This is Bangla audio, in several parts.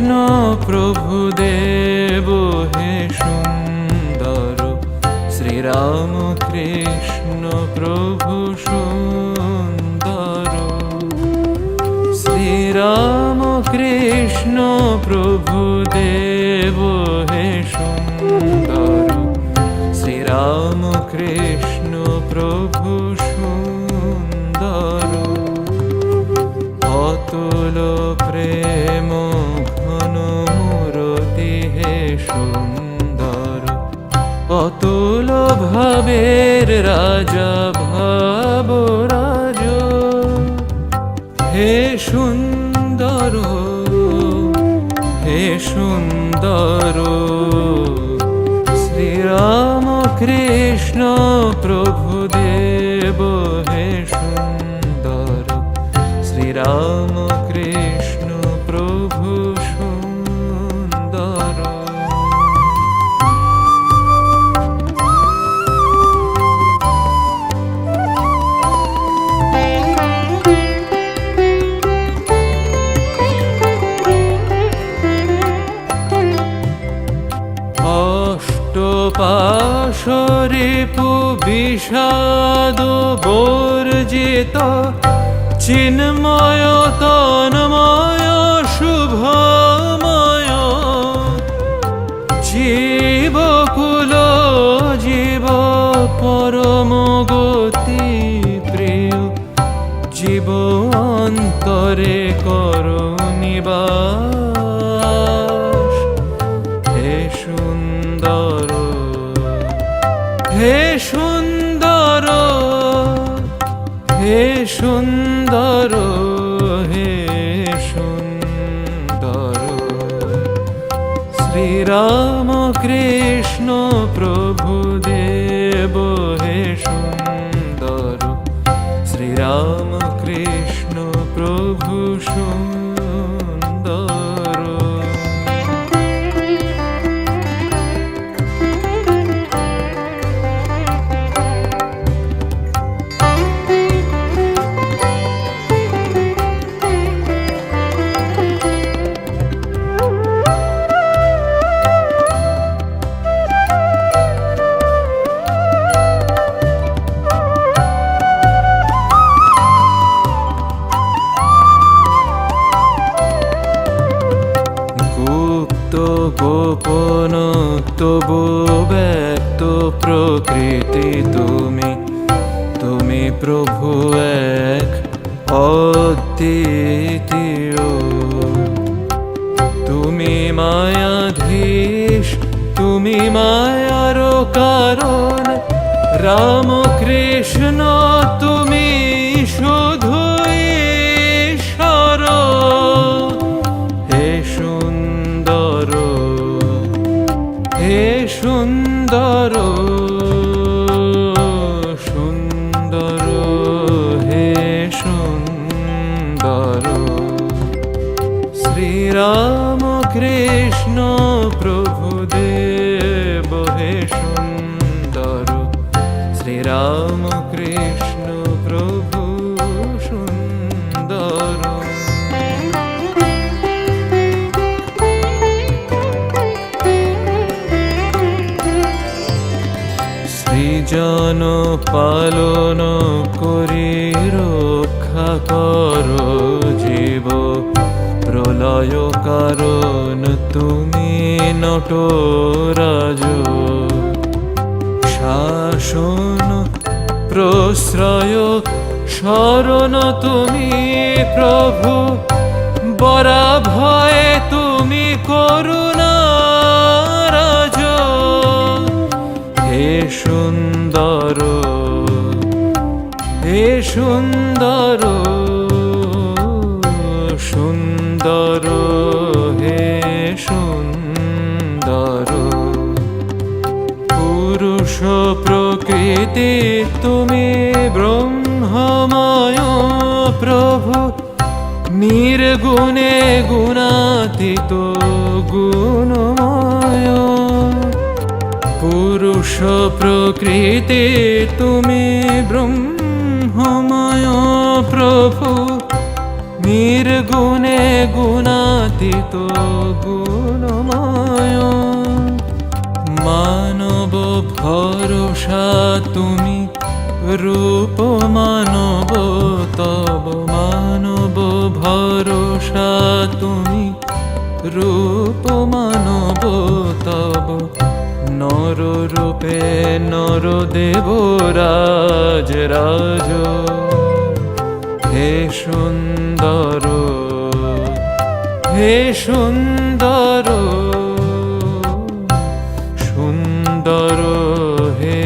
কৃষ্ণ প্রভু দেব হে সুন্দর। শ্রীরাম কৃষ্ণ প্রভু সুন্দর। শ্রীরাম কৃষ্ণ প্রভু দেব হে সুন্দর। শ্রীরাম কৃষ্ণ প্রভু সুন্দর। ভাবের রাজা ভাব রাজ। হে সুন্দর হে সুন্দর শ্রীরাম কৃষ্ণ প্রভু দেব, হে সুন্দর শ্রীরাম অষ্টপাশরিপু বিষাদ বর্জিত। চিন্ময় তন্ময় শুভময়। জীবকুল জীব পরম গতি প্রিয়। জীব অন্তরে করুণিবাস শ্রীরাম কৃষ্ণ প্রভু দেব হে সুন্দর। শ্রীরাম কৃষ্ণ প্রভু সুন্দর। গোপন তবু ব্যক্ত প্রকৃতি তুমি। তুমি প্রভু এক অদ্বিতীয়। তুমি মায়াধীশ, তুমি মায়ার কারণ। রাম কৃষ্ণ তুমি হে সুন্দর সুন্দর হে সুন্দর। শ্রীরাম কৃষ্ণ প্রভু দেব হে সুন্দর। শ্রীরাম কৃষ্ণ সৃজন পালন করি রক্ষা কর জীব প্রলয় কারণ তুমি নটরাজ শাসন প্রশ্রয় শরণ তুমি প্রভু বরা ভয়ে তুমি করুণা সুন্দর হে সুন্দর সুন্দর হে সুন্দর। পুরুষ প্রকৃতি তুমি ব্রহ্মময় প্রভু নির্গুণে গুণাতীত গুণময় পুরুষ প্রকৃতি, তুমি ব্রহ্মময় প্রভু। নির্গুণে গুণাতীত গুণময়। মানব ভরসা তুমি রূপ মানব, তব মানব ভরসা তুমি রূপ মানব। নর রূপে নর দেব রাজ রাজ। হে সুন্দর হে সুন্দর সুন্দর, হে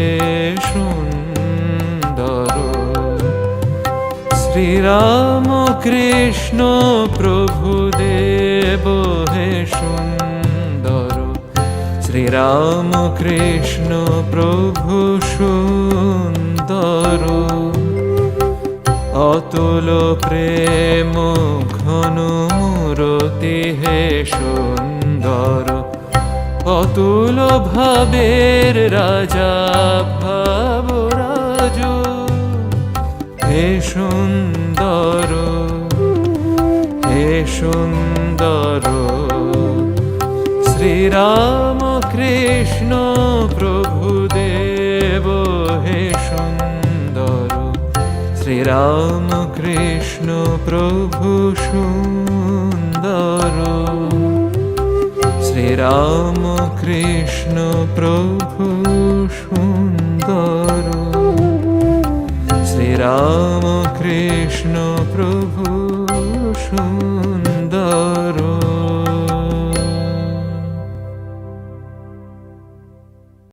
সুন্দর। শ্রীরাম কৃষ্ণ প্রভু শ্রীরাম কৃষ্ণ প্রভু সুন্দর। অতুল প্রেম ঘন মূরতি হে সুন্দর। অতুল ভাবের রাজা ভাব রাজ হে সুন্দর। হে সুন্দর। শ্রীরাম কৃষ্ণ প্রভু দেব হে সুন্দর। শ্রীরাম কৃষ্ণ প্রভু সুন্দর। শ্রীরাম কৃষ্ণ প্রভু সুন্দর। শ্রীরাম কৃষ্ণ প্রভু সুন্দর।